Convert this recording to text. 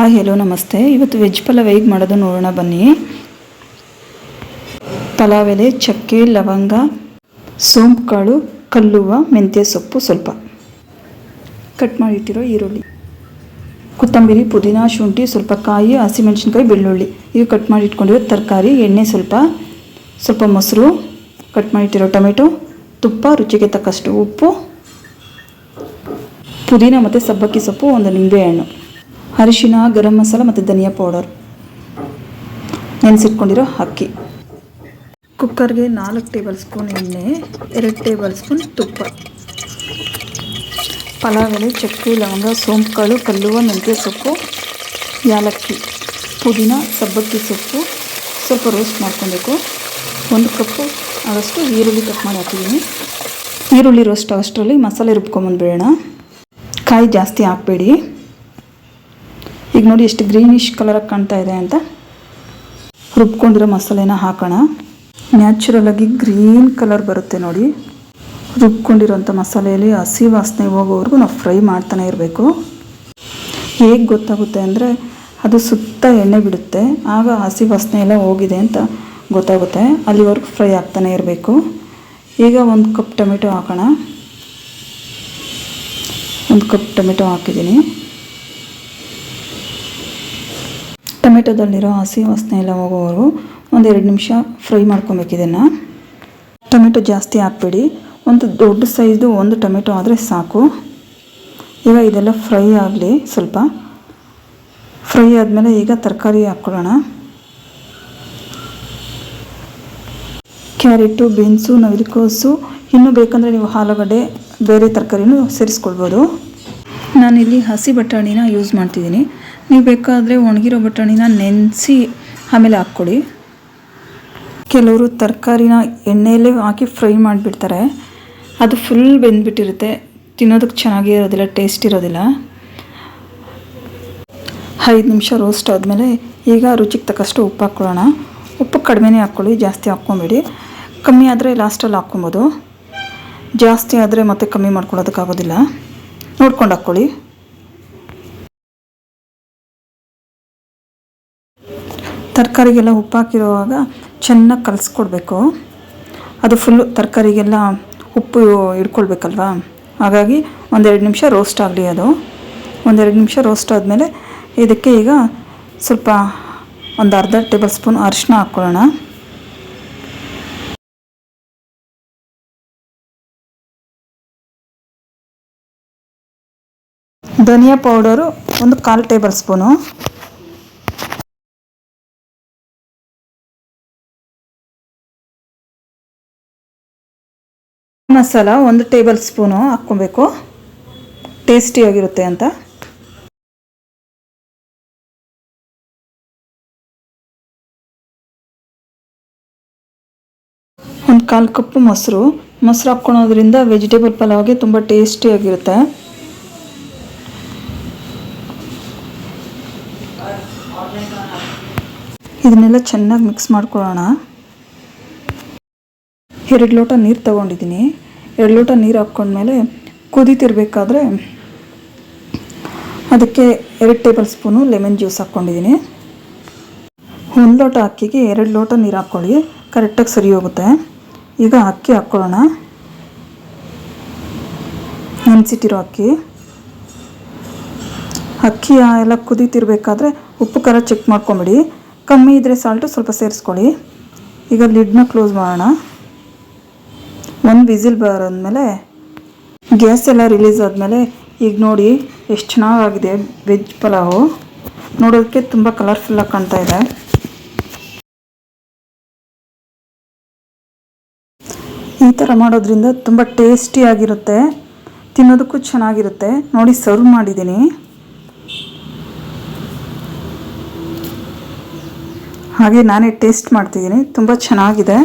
Hi hello ನಮಸ್ತೆ. ಇವತ್ತು veg pulao ಹೇಗೆ ಮಾಡೋದು ನೋಡೋಣ ಬನ್ನಿ. ಪಲಾವ್ ಎಲೆ ಚಕ್ಕೆ, ಲವಂಗ, ಸೋಂಪು ಕಾಳು, ಕಲ್ಲುವ, ಮೆಂತ್ಯ ಸೊಪ್ಪು ಸ್ವಲ್ಪ. ಕಟ್ ಮಾಡಿಟ್ಟಿರೋ ಈರುಳ್ಳಿ. ಕೊತ್ತಂಬರಿ, ಪುದೀನ, ಶುಂಠಿ, ಸ್ವಲ್ಪ ಕಾಯಿ, ಹಸಿಮೆಣಸಿನ್ಕಾಯಿ, ಬೆಳ್ಳುಳ್ಳಿ. ಇವು ಕಟ್ ಮಾಡಿ ಇಟ್ಕೊಂಡಿರೋ ತರಕಾರಿ, ಎಣ್ಣೆ ಸ್ವಲ್ಪ ಸ್ವಲ್ಪ ಮೊಸರು, ಕಟ್ ಮಾಡಿಟ್ಟಿರೋ ಟೊಮೆಟೊ, ತುಪ್ಪ, ರುಚಿಗೆ ತಕ್ಕಷ್ಟು ಉಪ್ಪು, ಪುದೀನ ಮತ್ತು ಸಬ್ಬಕ್ಕಿ ಸೊಪ್ಪು, ಒಂದು ನಿಂಬೆಹಣ್ಣು ಅರಿಶಿನ, ಗರಂ ಮಸಾಲ ಮತ್ತು ಧನಿಯಾ ಪೌಡರ್ ನೆನೆಸಿಟ್ಕೊಂಡಿರೋ ಅಕ್ಕಿ. ಕುಕ್ಕರ್ಗೆ ನಾಲ್ಕು ಟೇಬಲ್ ಸ್ಪೂನ್ ಎಣ್ಣೆ, ಎರಡು ಟೇಬಲ್ ಸ್ಪೂನ್ ತುಪ್ಪ. ಪಲಾವ್ ಎಲೆ ಚಕ್ಕೆ, ಲವಂಗ ಸೋಂಪುಗಳು ಕಲ್ಲುವ, ಮೆಂತ್ಯ ಸೊಪ್ಪು, ಯಾಲಕ್ಕಿ, ಪುದೀನ, ಸಬ್ಬಕ್ಕಿ ಸೊಪ್ಪು. ಸ್ವಲ್ಪ ರೋಸ್ಟ್ ಮಾಡ್ಕೊಬೇಕು. ಒಂದು ಕಪ್ಪು ಆದಷ್ಟು ಈರುಳ್ಳಿ ಕಟ್ ಮಾಡಿ ಹಾಕಿದ್ದೀನಿ. ಈರುಳ್ಳಿ ರೋಸ್ಟ್ ಅಷ್ಟರಲ್ಲಿ ಮಸಾಲೆ ರುಬ್ಕೊಂಬಂದ್ಬಿಡೋಣ ಕಾಯಿ ಜಾಸ್ತಿ ಹಾಕಬೇಡಿ. ಈಗ ನೋಡಿ ಎಷ್ಟು ಗ್ರೀನಿಶ್ ಕಲರಾಗಿ ಕಾಣ್ತಾ ಇದೆ ಅಂತ. ರುಬ್ಕೊಂಡಿರೋ ಮಸಾಲೆನ ಹಾಕೋಣ. ನ್ಯಾಚುರಲಾಗಿ ಗ್ರೀನ್ ಕಲರ್ ಬರುತ್ತೆ ನೋಡಿ. ರುಬ್ಕೊಂಡಿರೋಂಥ ಮಸಾಲೆಯಲ್ಲಿ ಹಸಿ ವಾಸನೆ ಹೋಗೋವರೆಗೂ ನಾವು ಫ್ರೈ ಮಾಡ್ತಾನೆ ಇರಬೇಕು. ಹೇಗೆ ಗೊತ್ತಾಗುತ್ತೆ ಅಂದರೆ ಅದು ಸುತ್ತ ಎಣ್ಣೆ ಬಿಡುತ್ತೆ. ಆಗ ಹಸಿ ವಾಸನೆ ಎಲ್ಲ ಹೋಗಿದೆ ಅಂತ ಗೊತ್ತಾಗುತ್ತೆ. ಅಲ್ಲಿವರೆಗೂ ಫ್ರೈ ಆಗ್ತಾನೆ ಇರಬೇಕು. ಈಗ ಒಂದು ಕಪ್ ಟೊಮೆಟೊ ಹಾಕೋಣ. ಒಂದು ಕಪ್ ಟೊಮೆಟೊ ಹಾಕಿದ್ದೀನಿ. ಟೊಮೆಟೊದಲ್ಲಿರೋ ಹಸಿ ವಾಸನೆ ಎಲ್ಲ ಹೋಗೋವರೆಗೂ ಒಂದು ಎರಡು ನಿಮಿಷ ಫ್ರೈ ಮಾಡ್ಕೊಬೇಕು ಇದನ್ನು. ಟೊಮೆಟೊ ಜಾಸ್ತಿ ಹಾಕ್ಬೇಡಿ. ಒಂದು ದೊಡ್ಡ ಸೈಜ್ದು ಒಂದು ಟೊಮೆಟೊ ಆದರೆ ಸಾಕು. ಈಗ ಇದೆಲ್ಲ ಫ್ರೈ ಆಗಲಿ ಸ್ವಲ್ಪ. ಫ್ರೈ ಆದಮೇಲೆ ಈಗ ತರಕಾರಿ ಹಾಕ್ಕೊಳ್ಳೋಣ. ಕ್ಯಾರೆಟು, ಬೀನ್ಸು, ನವಿಲುಕೋಸು, ಇನ್ನೂ ಬೇಕಂದರೆ ನೀವು ಆಲೂಗಡ್ಡೆ, ಬೇರೆ ತರಕಾರಿನೂ ಸೇರಿಸ್ಕೊಳ್ಬೋದು. ನಾನಿಲ್ಲಿ ಹಸಿ ಬಟಾಣಿನ ಯೂಸ್ ಮಾಡ್ತಿದ್ದೀನಿ. ನೀವು ಬೇಕಾದರೆ ಒಣಗಿರೋ ಬಟಾಣಿನ ನೆನೆಸಿ ಆಮೇಲೆ ಹಾಕ್ಕೊಡಿ. ಕೆಲವರು ತರಕಾರಿನ ಎಣ್ಣೆಯಲ್ಲೇ ಹಾಕಿ ಫ್ರೈ ಮಾಡಿಬಿಡ್ತಾರೆ. ಅದು ಫುಲ್ ಬೆಂದ್ಬಿಟ್ಟಿರುತ್ತೆ. ತಿನ್ನೋದಕ್ಕೆ ಚೆನ್ನಾಗೇ ಇರೋದಿಲ್ಲ ಟೇಸ್ಟ್ ಇರೋದಿಲ್ಲ. ಐದು ನಿಮಿಷ ರೋಸ್ಟ್ ಆದಮೇಲೆ ಈಗ ರುಚಿಗೆ ತಕ್ಕಷ್ಟು ಉಪ್ಪು ಹಾಕ್ಕೊಳ್ಳೋಣ. ಉಪ್ಪು ಕಡಿಮೆನೇ ಹಾಕ್ಕೊಳ್ಳಿ, ಜಾಸ್ತಿ ಹಾಕ್ಕೊಬೇಡಿ. ಕಮ್ಮಿ ಆದರೆ ಲಾಸ್ಟಲ್ಲಿ ಹಾಕ್ಕೊಬೋದು. ಜಾಸ್ತಿ ಆದರೆ ಮತ್ತೆ ಕಮ್ಮಿ ಮಾಡ್ಕೊಳ್ಳೋದಕ್ಕಾಗೋದಿಲ್ಲ. ನೋಡ್ಕೊಂಡು ಹಾಕ್ಕೊಳ್ಳಿ. ತರಕಾರಿಗೆಲ್ಲ ಉಪ್ಪು ಹಾಕಿರುವಾಗ ಚೆನ್ನಾಗಿ ಕಲಿಸ್ಕೊಡ್ಬೇಕು. ಅದು ಫುಲ್ಲು ತರಕಾರಿಗೆಲ್ಲ ಉಪ್ಪು ಇಟ್ಕೊಳ್ಬೇಕಲ್ವಾ ಹಾಗಾಗಿ ಒಂದೆರಡು ನಿಮಿಷ ರೋಸ್ಟ್ ಆಗಲಿ ಅದು. ಒಂದೆರಡು ನಿಮಿಷ ರೋಸ್ಟ್ ಆದಮೇಲೆ ಇದಕ್ಕೆ ಈಗ ಸ್ವಲ್ಪ ಒಂದು ಅರ್ಧ ಟೇಬಲ್ ಸ್ಪೂನ್ ಅರಿಶಿನ ಹಾಕ್ಕೊಳ್ಳೋಣ. ಧನಿಯಾ ಪೌಡರು ಒಂದು ಕಾಲು ಟೇಬಲ್ ಸ್ಪೂನು ಮಸಾಲ ಒಂದು ಟೇಬಲ್ ಸ್ಪೂನು ಹಾಕ್ಕೊಬೇಕು. ಟೇಸ್ಟಿಯಾಗಿರುತ್ತೆ ಅಂತ. ಒಂದು ಕಾಲು ಕಪ್ಪು ಮೊಸರು. ಮೊಸರು ಹಾಕ್ಕೊಳೋದ್ರಿಂದ ವೆಜಿಟೇಬಲ್ ಪಲಾವ್ಗೆ ತುಂಬ ಟೇಸ್ಟಿಯಾಗಿರುತ್ತೆ ಇದನ್ನೆಲ್ಲ ಚೆನ್ನಾಗಿ ಮಿಕ್ಸ್ ಮಾಡ್ಕೊಳ್ಳೋಣ. ಎರಡು ಲೋಟ ನೀರು ತಗೊಂಡಿದ್ದೀನಿ. ಎರಡು ಲೋಟ ನೀರು ಹಾಕ್ಕೊಂಡ್ಮೇಲೆ ಕುದೀತಿರ್ಬೇಕಾದ್ರೆ ಅದಕ್ಕೆ ಎರಡು ಟೇಬಲ್ ಸ್ಪೂನು ಲೆಮನ್ ಜ್ಯೂಸ್ ಹಾಕ್ಕೊಂಡಿದ್ದೀನಿ. ಒಂದು ಲೋಟ ಅಕ್ಕಿಗೆ ಎರಡು ಲೋಟ ನೀರು ಹಾಕ್ಕೊಳ್ಳಿ. ಕರೆಕ್ಟಾಗಿ ಸರಿ ಹೋಗುತ್ತೆ. ಈಗ ಅಕ್ಕಿ ಹಾಕ್ಕೊಳ್ಳೋಣ ನೆನೆಸಿಟ್ಟಿರೋ ಅಕ್ಕಿ. ಅಕ್ಕಿ ಎಲ್ಲ ಕುದೀತಿರ್ಬೇಕಾದ್ರೆ ಉಪ್ಪು ಖಾರ ಚೆಕ್ ಮಾಡ್ಕೊಂಬಿಡಿ. ಕಮ್ಮಿ ಇದ್ದರೆ ಸಾಲ್ಟು ಸ್ವಲ್ಪ ಸೇರಿಸ್ಕೊಳ್ಳಿ. ಈಗ ಲಿಡ್ನ ಕ್ಲೋಸ್ ಮಾಡೋಣ. ಒಂದು ವಿಸಿಲ್ ಬರೋದ್ಮೇಲೆ ಗ್ಯಾಸ್ ಎಲ್ಲ ರಿಲೀಸ್ ಆದಮೇಲೆ ಈಗ ನೋಡಿ ಎಷ್ಟು ಚೆನ್ನಾಗಾಗಿದೆ ವೆಜ್ ಪಲಾವು. ನೋಡೋದಕ್ಕೆ ತುಂಬ ಕಲರ್ಫುಲ್ಲಾಗಿ ಕಾಣ್ತಾ ಇದೆ. ಈ ಥರ ಮಾಡೋದ್ರಿಂದ ತುಂಬ ಟೇಸ್ಟಿಯಾಗಿರುತ್ತೆ ತಿನ್ನೋದಕ್ಕೂ ಚೆನ್ನಾಗಿರುತ್ತೆ. ನೋಡಿ ಸರ್ವ್ ಮಾಡಿದ್ದೀನಿ. ಹಾಗೆ ನಾನೇ ಟೇಸ್ಟ್ ಮಾಡ್ತಿದ್ದೀನಿ. ತುಂಬ ಚೆನ್ನಾಗಿದೆ.